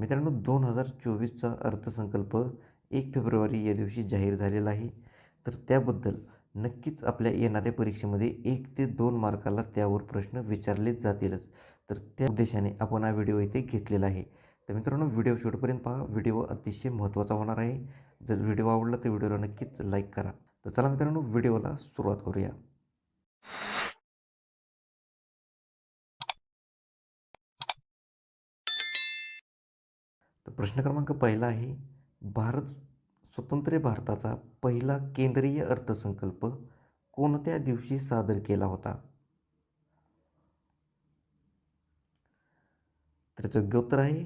मित्रांनो दोन हजार चोवीसचा अर्थसंकल्प एक फेब्रुवारी या दिवशी जाहीर झालेला आहे. तर त्याबद्दल नक्कीच आपल्या येणाऱ्या परीक्षेमध्ये एक ते दोन मार्काला त्यावर प्रश्न विचारले जातीलच. तर त्या उद्देशाने आपण हा व्हिडिओ इथे घेतलेला आहे. तर मित्रांनो व्हिडिओ शेवटपर्यंत पहा. व्हिडिओ अतिशय महत्त्वाचा होणार आहे. जर व्हिडिओ आवडला तर व्हिडिओला नक्कीच लाईक करा. तर चला मित्रांनो व्हिडिओला सुरुवात करूया. तर प्रश्न क्रमांक पहिला आहे भारत स्वतंत्र भारताचा पहिला केंद्रीय अर्थसंकल्प कोणत्या दिवशी सादर केला होता? तर त्याचं योग्य उत्तर आहे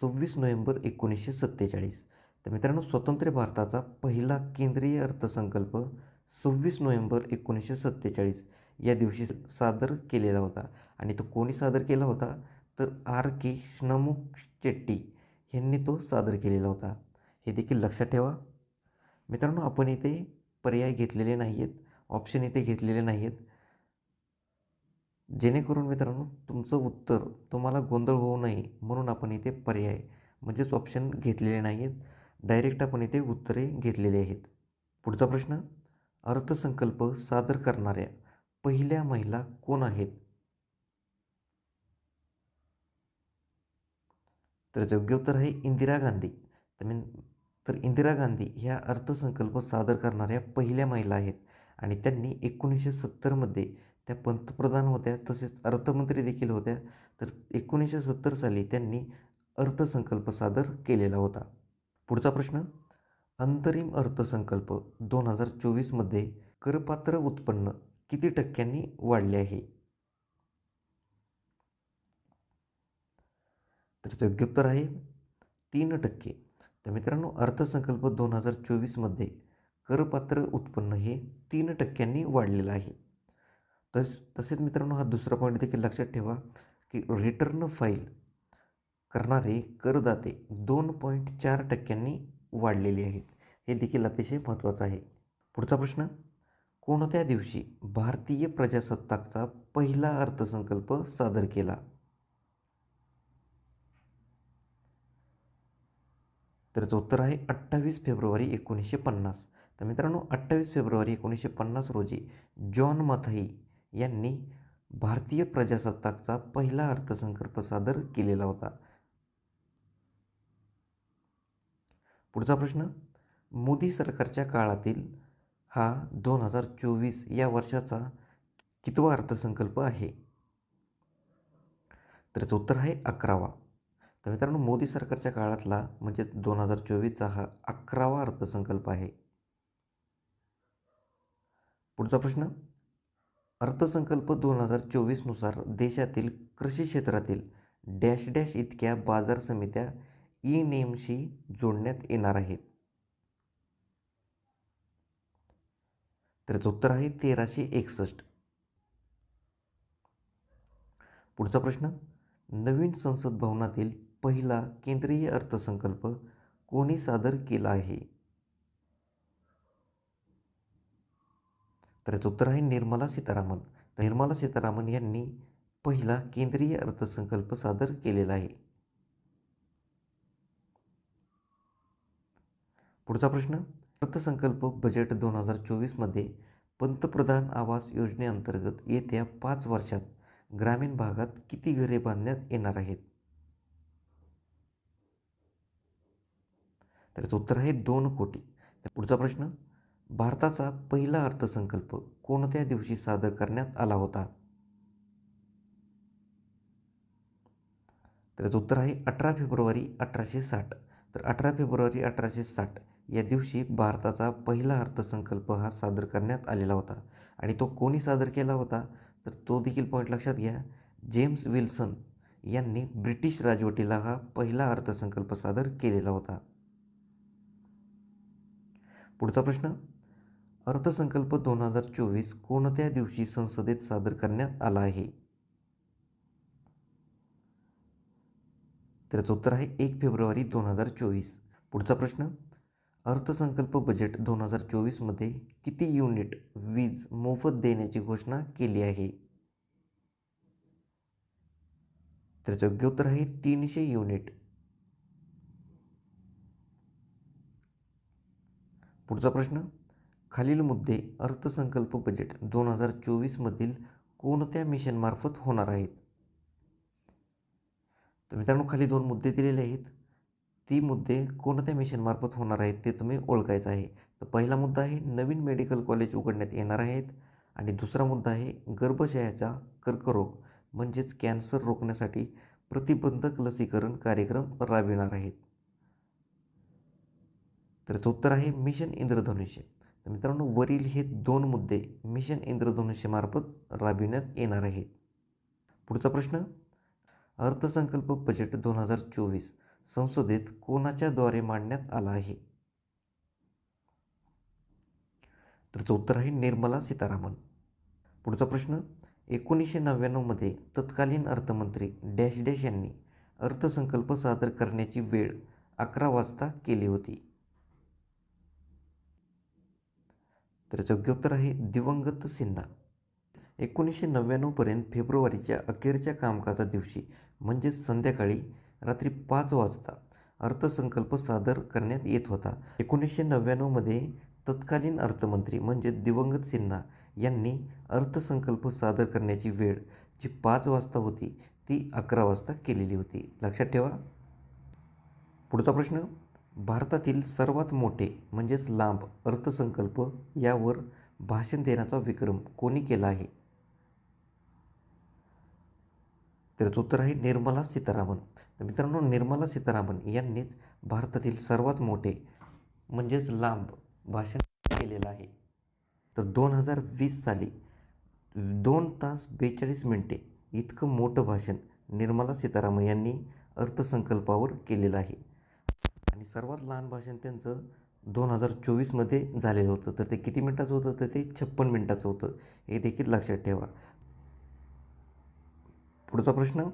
सव्वीस नोव्हेंबर एकोणीसशे सत्तेचाळीस. तर मित्रांनो स्वतंत्र भारताचा पहिला केंद्रीय अर्थसंकल्प सव्वीस नोव्हेंबर एकोणीसशे सत्तेचाळीस या दिवशी सादर केलेला होता. आणि तो कोणी सादर केला होता? तर आर के श्नमुख शेट्टी. यांनी तो सादर केलेला होता. हे देखील लक्षात ठेवा. मित्रांनो आपण इथे पर्याय घेतलेले नाही आहेत ऑप्शन इथे घेतलेले नाही आहेत जेणेकरून मित्रांनो तुमचं उत्तर तुम्हाला गोंधळ होऊ नये म्हणून आपण इथे पर्याय म्हणजेच ऑप्शन घेतलेले नाही आहेत डायरेक्ट आपण इथे उत्तरे घेतलेली आहेत. पुढचा प्रश्न अर्थसंकल्प सादर करणाऱ्या पहिल्या महिला कोण आहेत? तर योग्य उत्तर आहे इंदिरा गांधी. तर मी तर इंदिरा गांधी ह्या अर्थसंकल्प सादर करणाऱ्या पहिल्या महिला आहेत. आणि त्यांनी एकोणीसशे सत्तरमध्ये त्या पंतप्रधान होत्या तसेच अर्थमंत्री देखील होत्या. तर एकोणीसशे सत्तर साली त्यांनी अर्थसंकल्प सादर केलेला होता. पुढचा प्रश्न अंतरिम अर्थसंकल्प दोन हजार चोवीसमध्ये करपात्र उत्पन्न किती टक्क्यांनी वाढले आहे? तर याचं योग्य उत्तर आहे तीन टक्के. तर मित्रांनो अर्थसंकल्प दोन हजार चोवीसमध्ये करपात्र उत्पन्न हे तीन टक्क्यांनी वाढलेलं आहे. तस तसेच मित्रांनो हा दुसरा पॉईंट देखील लक्षात ठेवा की रिटर्न फाईल करणारे करदाते दोन पॉईंट चार टक्क्यांनी वाढलेले आहेत. हे देखील अतिशय महत्त्वाचं आहे. पुढचा प्रश्न कोणत्या दिवशी भारतीय प्रजासत्ताकचा पहिला अर्थसंकल्प सादर केला? तर याचं उत्तर आहे अठ्ठावीस फेब्रुवारी एकोणीसशे पन्नास. तर मित्रांनो अठ्ठावीस फेब्रुवारी एकोणीसशे पन्नास रोजी जॉन मथाई यांनी भारतीय प्रजासत्ताकचा पहिला अर्थसंकल्प सादर केलेला होता. पुढचा प्रश्न मोदी सरकारच्या काळातील हा दोन हजार चोवीस या वर्षाचा कितवा अर्थसंकल्प आहे? तर याचं उत्तर आहे अकरावा. तर मित्रांनो मोदी सरकारच्या काळातला म्हणजेच दोन हजार चोवीसचा हा अकरावा अर्थसंकल्प आहे. पुढचा प्रश्न अर्थसंकल्प दोन हजार चोवीसनुसार देशातील कृषी क्षेत्रातील डॅश डॅश इतक्या बाजार समित्या ई नेमशी जोडण्यात येणार आहेत. त्याचं उत्तर आहे तेराशे एकसष्ट. पुढचा प्रश्न नवीन संसद भवनातील पहिला केंद्रीय अर्थसंकल्प कोणी सादर केला आहे? तर याचं उत्तर आहे निर्मला सीतारामन. तर निर्मला सीतारामन यांनी पहिला केंद्रीय अर्थसंकल्प सादर केलेला आहे. पुढचा प्रश्न अर्थसंकल्प बजेट दोन हजार चोवीसमध्ये पंतप्रधान आवास योजनेअंतर्गत येत्या पाच वर्षात ग्रामीण भागात किती घरे बांधण्यात येणार आहेत? तर याचं उत्तर आहे दोन कोटी. तर पुढचा प्रश्न भारताचा पहिला अर्थसंकल्प कोणत्या दिवशी सादर करण्यात आला होता? तर याचं उत्तर आहे अठरा फेब्रुवारी अठराशे साठ. तर अठरा फेब्रुवारी अठराशे साठ या दिवशी भारताचा पहिला अर्थसंकल्प हा सादर करण्यात आलेला होता. आणि तो कोणी सादर केला होता? तर तो देखील पॉईंट लक्षात घ्या. जेम्स विल्सन यांनी ब्रिटिश राजवटीला हा पहिला अर्थसंकल्प सादर केलेला होता. पुढचा प्रश्न. अर्थसंकल्प दोन हजार चोवीस कोणत्या दिवशी संसदेत सादर करण्यात आला आहे? त्याचं उत्तर आहे एक फेब्रुवारी दोन हजार चोवीस. पुढचा प्रश्न अर्थसंकल्प बजेट दोन हजार चोवीसमध्ये किती युनिट वीज मोफत देण्याची घोषणा केली आहे? त्याचं योग्य उत्तर आहे तीनशे युनिट. पुढचा प्रश्न. खालील मुद्दे अर्थसंकल्प बजेट दोन हजार चोवीसमधील कोणत्या मिशनमार्फत होणार आहेत? तर मित्रांनो खाली दोन मुद्दे दिलेले आहेत. ती मुद्दे कोणत्या मिशनमार्फत होणार आहेत ते तुम्ही ओळखायचं आहे. तर पहिला मुद्दा आहे नवीन मेडिकल कॉलेज उघडण्यात येणार आहेत. आणि दुसरा मुद्दा आहे गर्भाशयाचा कर्करोग म्हणजेच कॅन्सर रोखण्यासाठी प्रतिबंधक लसीकरण कार्यक्रम राबविणार आहेत. तर याचं उत्तर आहे मिशन इंद्रधनुष्य. तर मित्रांनो वरील हे दोन मुद्दे मिशन इंद्रधनुष्यमार्फत राबविण्यात येणार आहेत. पुढचा प्रश्न अर्थसंकल्प बजेट दोन हजार चोवीस संसदेत कोणाच्याद्वारे मांडण्यात आला आहे? तर उत्तर आहे निर्मला सीतारामन. पुढचा प्रश्न एकोणीसशे नव्याण्णवमध्ये तत्कालीन अर्थमंत्री डॅश डॅश यांनी अर्थसंकल्प सादर करण्याची वेळ अकरा वाजता केली होती. तर याचं योग्य उत्तर आहे दिवंगत सिन्हा. एकोणीसशे नव्याण्णवपर्यंत फेब्रुवारीच्या अखेरच्या कामकाजा दिवशी म्हणजेच संध्याकाळी रात्री पाच वाजता अर्थसंकल्प सादर करण्यात येत होता. एकोणीसशे नव्याण्णवमध्ये तत्कालीन अर्थमंत्री म्हणजे दिवंगत सिन्हा यांनी अर्थसंकल्प सादर करण्याची वेळ जी पाच वाजता होती ती अकरा वाजता केलेली होती. लक्षात ठेवा. पुढचा प्रश्न. भारतातील सर्वात मोठे म्हणजेच लांब अर्थसंकल्प यावर भाषण देण्याचा विक्रम कोणी केला आहे? त्याचं उत्तर आहे निर्मला सीतारामन. तर मित्रांनो निर्मला सीतारामन यांनीच भारतातील सर्वात मोठे म्हणजेच लांब भाषण केलेलं आहे. तर दोन हजार वीस साली दोन तास बेचाळीस मिनटे इतकं मोठं भाषण निर्मला सीतारामन यांनी अर्थसंकल्पावर केलेलं आहे. आणि सर्वात लहान भाषण त्यांचं दोन हजार चोवीसमध्ये झालेलं होतं. तर ते किती मिनटाचं होतं? तर ते छप्पन मिनटाचं होतं. हे देखील लक्षात ठेवा. पुढचा प्रश्न.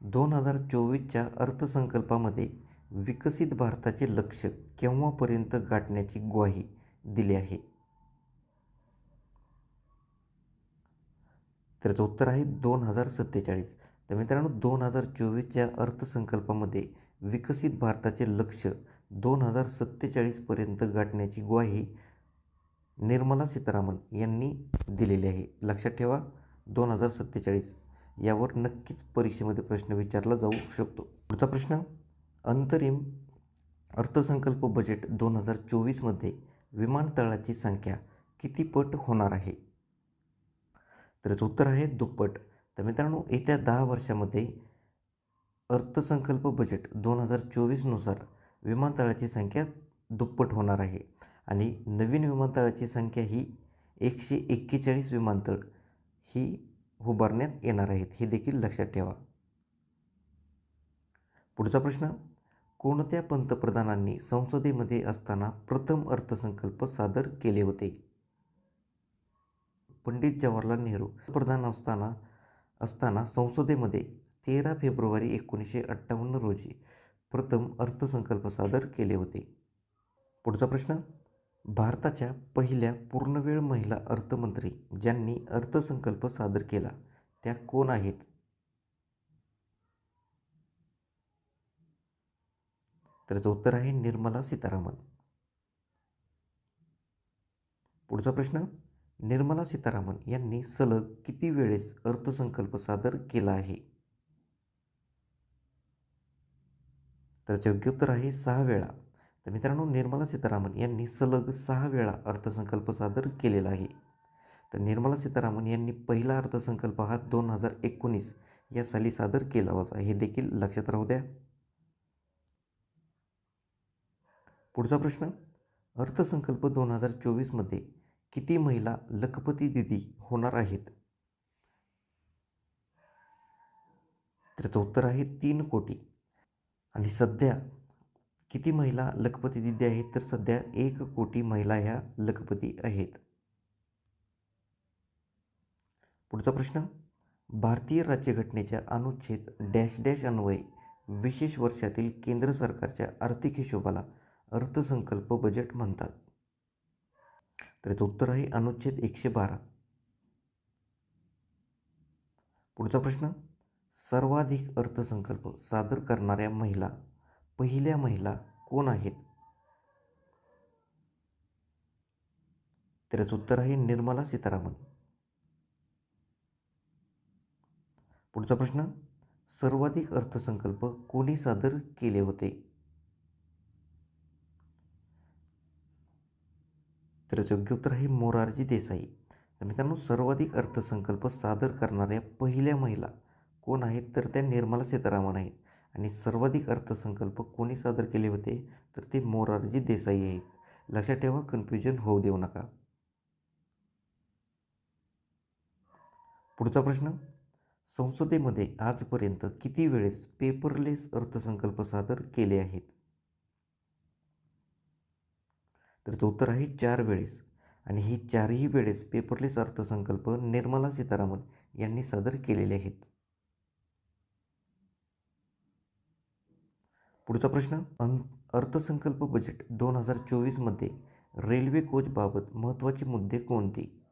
दोन हजार चोवीसच्या अर्थसंकल्पामध्ये विकसित भारताचे लक्ष केव्हापर्यंत गाठण्याची ग्वाही दिली आहे? त्याचं उत्तर आहे दोन हजार सत्तेचाळीस. तर मित्रांनो दोन हजार चोवीसच्या अर्थसंकल्पामध्ये विकसित भारताचे लक्ष दोन हजार सत्तेचाळीसपर्यंत गाठण्याची ग्वाही निर्मला सीतारामन यांनी दिलेली आहे. लक्षात ठेवा दोन हजार सत्तेचाळीस यावर नक्कीच परीक्षेमध्ये प्रश्न विचारला जाऊ शकतो. पुढचा प्रश्न अंतरिम अर्थसंकल्प बजेट दोन हजार चोवीसमध्ये विमानतळाची संख्या किती पट होणार आहे? तर उत्तर आहे दुप्पट. तर मित्रांनो येत्या दहा वर्षामध्ये अर्थसंकल्प बजेट दोन हजार चोवीसनुसार विमानतळाची संख्या दुप्पट होणार आहे आणि नवीन विमानतळाची संख्या ही एकशे एक्केचाळीस विमानतळ ही उभारण्यात येणार आहेत हे देखील लक्षात ठेवा. पुढचा प्रश्न कोणत्या पंतप्रधानांनी संसदेमध्ये असताना प्रथम अर्थसंकल्प सादर केले होते? पंडित जवाहरलाल नेहरू प्रधान असताना असताना संसदेमध्ये तेरा फेब्रुवारी एकोणीसशे अठ्ठावन्न रोजी प्रथम अर्थसंकल्प सादर केले होते. पुढचा प्रश्न भारताच्या पहिल्या पूर्णवेळ महिला अर्थमंत्री ज्यांनी अर्थसंकल्प सादर केला त्या कोण आहेत? त्याचं उत्तर आहे निर्मला सीतारामन. पुढचा प्रश्न निर्मला सीतारामन यांनी सलग किती वेळेस अर्थसंकल्प सादर केला आहे? तर योग्य उत्तर आहे सहा वेळा. तर मित्रांनो निर्मला सीतारामन यांनी सलग सहा वेळा अर्थसंकल्प सादर केलेला आहे. तर निर्मला सीतारामन यांनी पहिला अर्थसंकल्प हा दोन हजार एकोणीस या साली सादर केला होता. हे देखील लक्षात राहू द्या. पुढचा प्रश्न. अर्थसंकल्प दोन हजार चोवीसमध्ये किती महिला लखपती दिदी होणार आहेत? त्याचं उत्तर आहे तीन कोटी. आणि सध्या किती महिला लखपती दिदी आहेत तर सध्या एक कोटी महिला ह्या लखपती आहेत. पुढचा प्रश्न भारतीय राज्यघटनेच्या अनुच्छेद डॅश डॅश अन्वये विशेष वर्षातील केंद्र सरकारच्या आर्थिक हिशोबाला अर्थसंकल्प बजेट म्हणतात. तर याचं उत्तर आहे अनुच्छेद एकशे बारा. पुढचा प्रश्न सर्वाधिक अर्थसंकल्प सादर करणाऱ्या महिला पहिल्या महिला कोण आहेत? त्याचं उत्तर आहे निर्मला सीतारामन. पुढचा प्रश्न सर्वाधिक अर्थसंकल्प कोणी सादर केले होते? त्याचं योग्य उत्तर आहे मोरारजी देसाई. तर मित्रांनो सर्वाधिक अर्थसंकल्प सादर करणाऱ्या पहिल्या महिला कोण आहेत तर त्या निर्मला सीतारामन आहेत. आणि सर्वाधिक अर्थसंकल्प कोणी सादर केले होते तर ते मोरारजी देसाई आहेत. लक्षात ठेवा कन्फ्युजन होऊ देऊ नका. पुढचा प्रश्न. संसदेमध्ये आजपर्यंत किती वेळेस पेपरलेस अर्थसंकल्प सादर केले आहेत? तर त्याचं उत्तर आहे चार वेळेस. आणि ही चारही वेळेस पेपरलेस अर्थसंकल्प निर्मला सीतारामन यांनी सादर केलेले आहेत. पुढचा प्रश्न अं अर्थसंकल्प बजेट दोन हजार चोवीसमध्ये रेल्वे कोचबाबत महत्त्वाचे मुद्दे कोणते?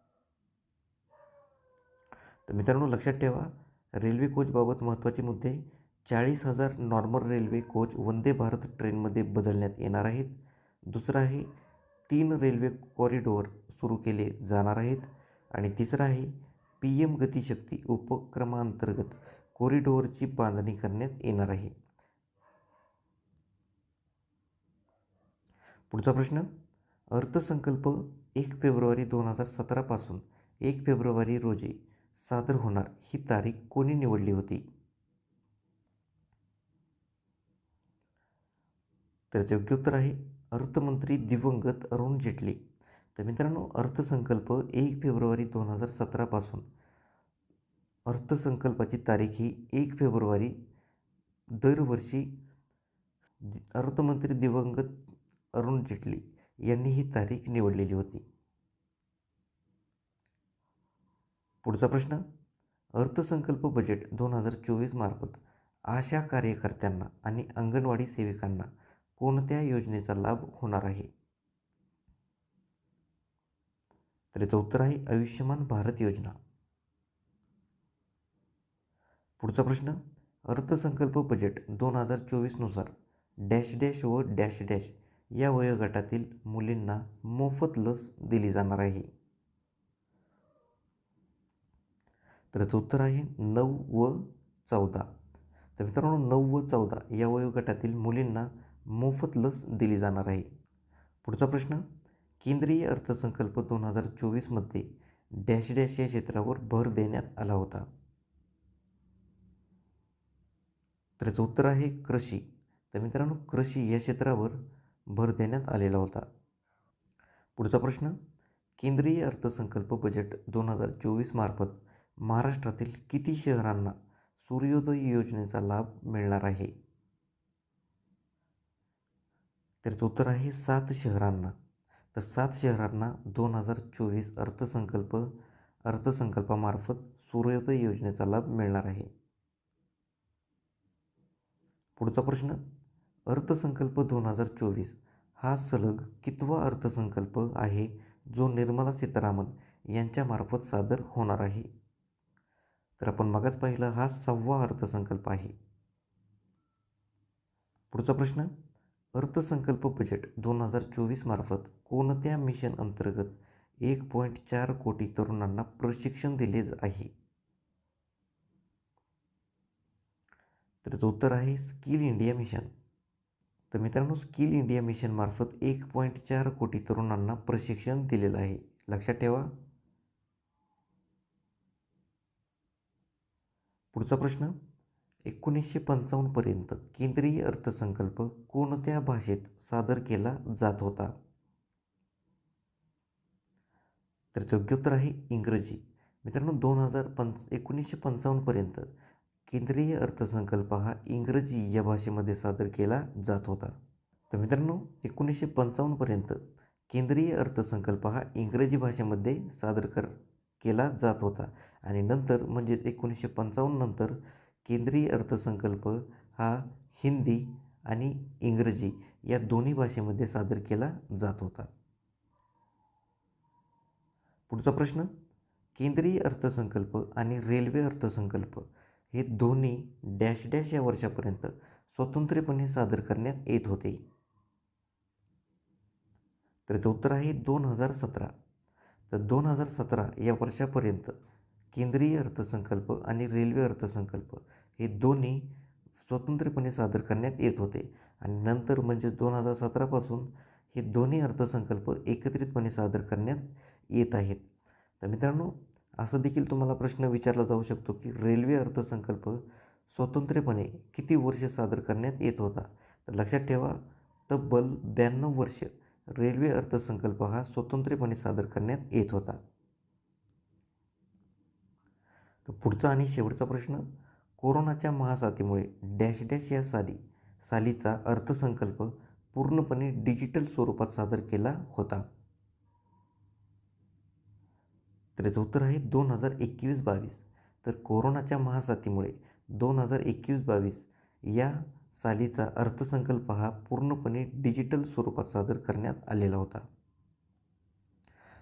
तर मित्रांनो लक्षात ठेवा रेल्वे कोचबाबत महत्त्वाचे मुद्दे चाळीस हजार normal railway coach Vande Bharat ट्रेनमध्ये बदलण्यात येणार आहेत. दुसरं आहे तीन रेल्वे कॉरिडोर सुरू केले जाणार आहेत. आणि तिसरं आहे पी एम गतिशक्ती उपक्रमांतर्गत कॉरिडोअरची बांधणी करण्यात येणार आहे. पुढचा प्रश्न. अर्थसंकल्प एक फेब्रुवारी दोन हजार सतरापासून एक फेब्रुवारी रोजी सादर होणार ही तारीख कोणी निवडली होती? त्याचे योग्य उत्तर आहे अर्थमंत्री दिवंगत अरुण जेटली. तर मित्रांनो अर्थसंकल्प एक फेब्रुवारी दोन हजार सतरापासून अर्थसंकल्पाची तारीख ही एक फेब्रुवारी दरवर्षी अर्थमंत्री दिवंगत अरुण जेटली यांनी ही तारीख निवडलेली होती. पुढचा प्रश्न अर्थसंकल्प बजेट दोन हजार चोवीस मार्फत आशा कार्यकर्त्यांना आणि अंगणवाडी सेविकांना कोणत्या योजनेचा लाभ होणार आहे? तर याचं उत्तर आहे आयुष्यमान भारत योजना. पुढचा प्रश्न अर्थसंकल्प बजेट दोन हजार चोवीसनुसार डॅश डॅश व डॅश डॅश या वयोगटातील मुलींना मोफत लस दिली जाणार आहे. तर याचं उत्तर आहे नऊ व चौदा. तर मित्रांनो नऊ व चौदा या वयोगटातील मुलींना मोफत लस दिली जाणार आहे. पुढचा प्रश्न केंद्रीय अर्थसंकल्प दोन हजार चोवीसमध्ये डॅश डॅश या क्षेत्रावर भर देण्यात आला होता. तर याचं उत्तर आहे कृषी. तर मित्रांनो कृषी या क्षेत्रावर भर देण्यात आलेला होता. पुढचा प्रश्न केंद्रीय अर्थसंकल्प बजेट दोन हजार चोवीस मार्फत महाराष्ट्रातील किती शहरांना सूर्योदय योजनेचा लाभ मिळणार आहे? त्याचं उत्तर आहे सात शहरांना. तर सात शहरांना दोन हजार चोवीस अर्थसंकल्प अर्थसंकल्पामार्फत सूर्योदय योजनेचा लाभ मिळणार आहे. पुढचा प्रश्न अर्थसंकल्प दोन हजार चोवीस हा सलग कितवा अर्थसंकल्प आहे जो निर्मला सीतारामन यांच्यामार्फत सादर होणार आहे? तर आपण मगाच पाहिलं हा सहावा अर्थसंकल्प आहे. पुढचा प्रश्न अर्थसंकल्प बजेट दोन हजार चोवीस मार्फत कोणत्या मिशन अंतर्गत एक पॉईंट चार कोटी तरुणांना प्रशिक्षण दिले आहे? तर त्याचं उत्तर आहे स्किल इंडिया मिशन तर मित्रांनो स्किल इंडिया मिशनमार्फत एक पॉईंट चार कोटी तरुणांना प्रशिक्षण दिलेलं आहे. लक्षात ठेवा. पुढचा प्रश्न एकोणीसशे पंचावन्नपर्यंत केंद्रीय अर्थसंकल्प कोणत्या भाषेत सादर केला जात होता? तर योग्य उत्तर आहे इंग्रजी. मित्रांनो दोन हजार पंच एकोणीसशे पंचावन्नपर्यंत केंद्रीय अर्थसंकल्प हा इंग्रजी या भाषेमध्ये सादर केला जात होता. तर मित्रांनो एकोणीसशे पंचावन्नपर्यंत केंद्रीय अर्थसंकल्प हा इंग्रजी भाषेमध्ये सादर कर केला जात होता. आणि नंतर म्हणजे एकोणीसशे पंचावन्न नंतर केंद्रीय अर्थसंकल्प हा हिंदी आणि इंग्रजी या दोन्ही भाषेमध्ये सादर केला जात होता. पुढचा प्रश्न केंद्रीय अर्थसंकल्प आणि रेल्वे अर्थसंकल्प हे दोन्ही डॅश डॅश या वर्षापर्यंत स्वतंत्रपणे सादर करण्यात येत होते. तर उत्तर आहे दोन हजार सतरा. तर दोन हजार सतरा या वर्षापर्यंत केंद्रीय अर्थसंकल्प आणि रेल्वे अर्थसंकल्प हे दोन्ही स्वतंत्रपणे सादर करण्यात येत होते. आणि नंतर म्हणजे दोन हजार सतरापासून हे दोन्ही अर्थसंकल्प एकत्रितपणे सादर करण्यात येत आहेत. तर मित्रांनो असं देखील तुम्हाला प्रश्न विचारला जाऊ शकतो की रेल्वे अर्थसंकल्प स्वतंत्रपणे किती वर्ष सादर करण्यात येत होता? तर लक्षात ठेवा तब्बल ब्याण्णव वर्ष रेल्वे अर्थसंकल्प हा स्वतंत्रपणे सादर करण्यात येत होता. तर पुढचा आणि शेवटचा प्रश्न कोरोनाच्या महासाथीमुळे डॅश डॅश या साली सालीचा अर्थसंकल्प पूर्णपणे डिजिटल स्वरूपात सादर केला होता. तर याचं उत्तर आहे दोन हजार एकवीस बावीस. तर कोरोनाच्या महासाथीमुळे दोन हजार एकवीस बावीस या सालीचा अर्थसंकल्प हा पूर्णपणे डिजिटल स्वरूपात सादर करण्यात आलेला होता.